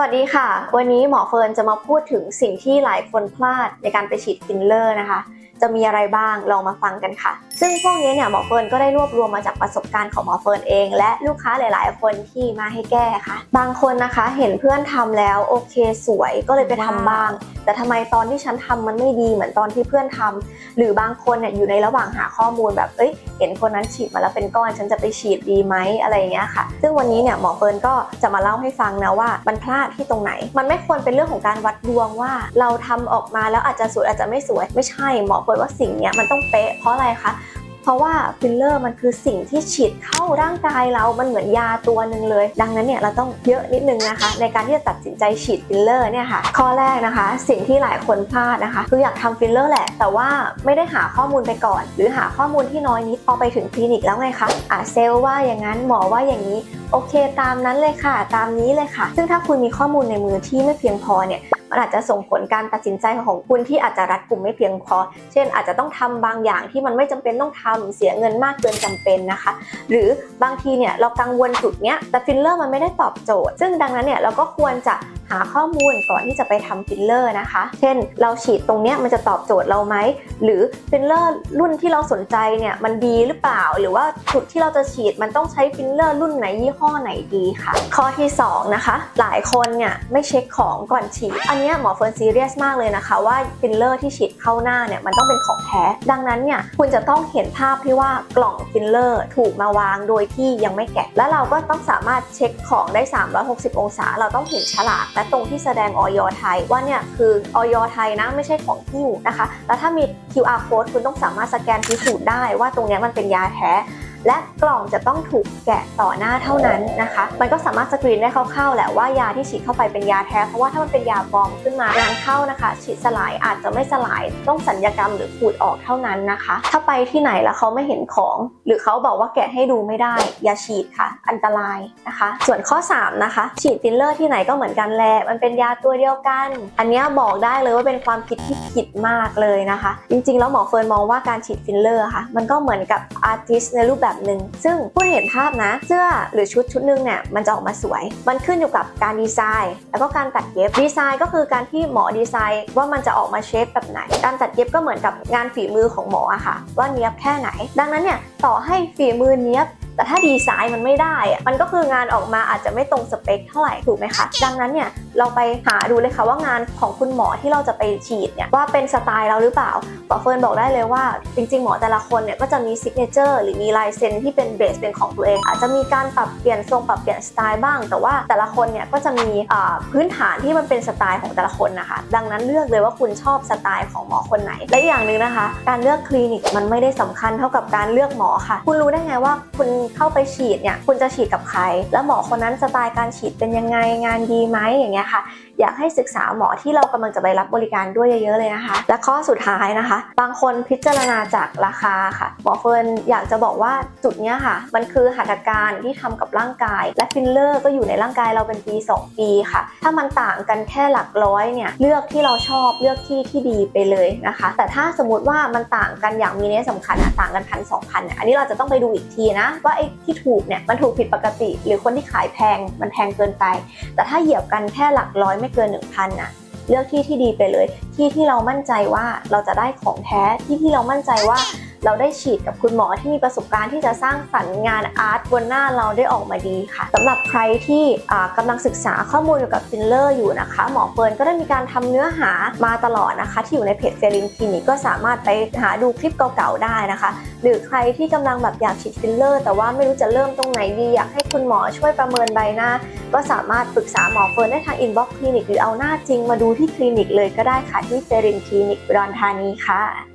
สวัสดีค่ะ วันนี้หมอเฟิร์นจะมาพูดถึงสิ่งที่หลายคนพลาดในการไปฉีดฟิลเลอร์นะคะ จะมีอะไรบ้างลองมาฟังกันค่ะ ซึ่งพวกนี้เนี่ยหมอเฟิร์นก็ได้รวบรวมมาจากประสบการณ์ของหมอเฟิร์นเอง และลูกค้าหลาย ๆ คนที่มาให้แก้ค่ะ บางคนนะคะเห็นเพื่อนทำแล้วโอเคสวยก็เลยไปทำบ้าง แต่ทำไมตอนที่ฉันทำมันไม่ดีเหมือนตอนที่เพื่อนทำหรือบางคนเนี่ยอยู่ในระหว่างหาข้อมูลแบบเอ้ยเห็นคนนั้นฉีดมาแล้วเป็นก้อนฉันจะไปฉีดดีไหมอะไรอย่างเงี้ยค่ะ ซึ่งวันนี้เนี่ยหมอเฟิร์นก็จะมาเล่าให้ฟังนะว่ามันพลาดที่ตรงไหน มันไม่ควรเป็นเรื่องของการวัดดวงว่า เราทำออกมาแล้วอาจจะสวยอาจจะไม่สวยไม่ใช่หมอเฟิร์นว่าสิ่งเนี้ยมันต้องเป๊ะเพราะอะไรคะ เพราะว่าฟิลเลอร์มันคือสิ่งที่ฉีดเข้าร่างกายเรา มันเหมือนยาตัวหนึ่งเลย ดังนั้นเนี่ยเราต้องเยอะนิดนึงนะคะ ในการที่จะตัดสินใจฉีดฟิลเลอร์เนี่ยค่ะ ข้อแรกนะคะ สิ่งที่หลายคนพลาดนะคะคืออยากทำฟิลเลอร์แหละ แต่ว่าไม่ได้หาข้อมูลไปก่อน หรือหาข้อมูลที่น้อยนิดพอไปถึงคลินิกแล้วไงคะอะเซลว่าอย่างนั้นหมอว่าอย่างนี้โอเคตามนั้นเลยค่ะ ตามนี้เลยค่ะ ซึ่งถ้าคุณมีข้อมูลในมือที่ไม่เพียงพอเนี่ย มันอาจจะส่งผลการตัดสินใจของคุณที่อาจจะรัดกลุ่มไม่เพียงพอ เช่น อาจจะต้องทำบางอย่างที่มันไม่จำเป็นต้องทำเสียเงินมากเกินจำเป็นนะคะ หรือบางทีเนี่ยเรากังวลจุดเนี้ยแต่ฟิลเลอร์มันไม่ได้ตอบโจทย์ ซึ่งดังนั้นเนี่ยเราก็ควรจะ หาข้อมูลก่อนที่จะไปทำฟิลเลอร์นะคะ เช่น เราฉีดตรงเนี้ยมันจะตอบโจทย์เราไหม หรือฟิลเลอร์รุ่นที่เราสนใจเนี่ยมันดีหรือเปล่า หรือว่าจุดที่เราจะฉีดมันต้องใช้ฟิลเลอร์รุ่นไหนยี่ห้อไหนดีค่ะ ข้อที่สองนะคะ หลายคนเนี่ยไม่เช็คของก่อนฉีด อันนี้หมอเฟิร์นซีเรียสมากเลยนะคะว่าฟิลเลอร์ที่ฉีดเข้าหน้าเนี่ยมันต้องเป็นของแท้ ดังนั้นเนี่ยคุณจะต้องเห็นภาพที่ว่ากล่องฟิลเลอร์ถูกมาวางโดยที่ยังไม่แกะ และเราก็ต้องสามารถเช็คของได้ 360 องศา เราต้องเห็นฉลากและตรงที่แสดงออยไทยว่าเนี่ยคือออยไทยนะไม่ใช่ของที่อยู่นะคะ แล้วถ้ามี QR code คุณต้องสามารถสแกนพิสูจน์ได้ว่าตรงนี้มันเป็นยาแท้ และกล่องจะต้องถูกแกะต่อหน้าเท่านั้นนะคะ มันก็สามารถสกรีนได้คร่าวๆแหละว่ายาที่ฉีดเข้าไปเป็นยาแท้เพราะว่าถ้ามันเป็นยาปลอมขึ้นมางานเข้านะคะ ฉีดสลายอาจจะไม่สลายต้องสัญญกรรมหรือขูดออกเท่านั้นนะคะ ถ้าไปที่ไหนแล้วเขาไม่เห็นของ หรือเขาบอกว่าแกะให้ดูไม่ได้อย่าฉีดค่ะ อันตรายนะคะ ส่วนข้อ 3 นะคะ ฉีดฟิลเลอร์ที่ไหนก็เหมือนกันแหละมันเป็นยาตัวเดียวกัน อันนี้บอกได้เลยว่าเป็นความคิดที่ผิดมากเลยนะคะ จริงๆ แล้วหมอเฟิร์นมองว่าการฉีดฟิลเลอร์ค่ะมันก็เหมือนกับอาร์ติสในรูปแบบหนึ่งซึ่งผู้เห็นภาพนะ เสื้อหรือชุดชุดหนึงเนี่ยมันจะออกมาสวย มันขึ้นอยู่กับการดีไซน์ แล้วก็การตัดเย็บดีไซน์ก็คือการที่หมอดีไซน์ ว่ามันจะออกมาเชฟแบบไหน การตัดเย็บก็เหมือนกับงานฝีมือของหมออะค่ะ ว่าเนี้ยบแค่ไหน ดังนั้นเนี่ยต่อให้ฝีมือเนี้ยบ แต่ถ้าดีไซน์มันไม่ได้อะมันก็คืองานออกมาอาจจะไม่ตรงสเปคเท่าไหร่ถูกไหมคะ ดังนั้นเนี่ยเราไปหาดูเลยค่ะว่างานของคุณหมอที่เราจะไปฉีดเนี่ยว่าเป็นสไตล์เราหรือเปล่าหมอเฟิร์นบอกได้เลยว่า จริง ๆ หมอแต่ละคนเนี่ยก็จะมีซิกเนเจอร์หรือมีลายเซ็นที่เป็นเบสเป็นของตัวเอง อาจจะมีการปรับเปลี่ยนทรงปรับเปลี่ยนสไตล์บ้าง แต่ว่าแต่ละคนเนี่ยก็จะมีพื้นฐานที่มันเป็นสไตล์ของแต่ละคนนะคะ ดังนั้นเลือกเลยว่าคุณชอบสไตล์ของหมอคนไหน และอีกอย่างหนึ่งนะคะ การเลือกคลินิกมันไม่ได้สำคัญเท่ากับการเลือกหมอค่ะ คุณรู้ได้ไงว่าคุณเข้าไปฉีดเนี่ยคุณจะฉีดกับใคร แล้วหมอคนนั้นสไตล์การฉีดเป็นยังไงงานดีไหมอย่างเงี้ยค่ะ อยากให้ศึกษาหมอที่เรากำลังจะไปรับบริการด้วยเยอะๆเลยนะคะ และข้อสุดท้ายนะคะ บางคนพิจารณาจากราคาค่ะหมอเฟิร์นอยากจะบอกว่าจุดเนี้ยค่ะ มันคือหัตถการที่ทำกับร่างกาย และฟิลเลอร์ก็อยู่ในร่างกายเราเป็นปี 2 ปีค่ะ ถ้ามันต่างกันแค่หลักร้อยเนี่ยเลือกที่เราชอบเลือกที่ที่ดีไปเลยนะคะ แต่ถ้าสมมติว่ามันต่างกันอย่างมีนัยสำคัญอะต่างกันพันสองพันเนี่ยอันนี้เราจะต้องไปดูอีกทีนะ ว่าไอ้ที่ถูกเนี่ยมันถูกผิดปกติ หรือคนที่ขายแพงมันแพงเกินไป แต่ถ้าเหยียบกันแค่หลักร้อยไม่เกิน 1,000น่ะเลือกที่ที่ดีไปเลย ที่ที่เรามั่นใจว่าเราจะได้ของแท้ที่ที่เรามั่นใจว่า เราได้ฉีดกับคุณหมอที่มีประสบการณ์ที่จะสร้างสรรค์งานอาร์ตบนหน้าเราได้ออกมาดีค่ะสำหรับใครที่อ่ากำลังศึกษาข้อมูลเกี่ยวกับฟิลเลอร์อยู่นะคะ หมอเฟิร์นก็ได้มีการทำเนื้อหามาตลอดนะคะ ที่อยู่ในเพจเฟรินคลินิกก็สามารถไปหาดูคลิปเก่าๆได้นะคะ หรือใครที่กำลังแบบอยากฉีดฟิลเลอร์ แต่ว่าไม่รู้จะเริ่มตรงไหนดีอยากให้คุณหมอช่วยประเมินใบหน้า ก็สามารถปรึกษาหมอเฟิร์นได้ทางอินบ็อกซ์คลินิกหรือเอาหน้าจริงมาดูที่คลินิกเลยก็ได้ค่ะที่เฟรินคลินิกอุดรธานีค่ะ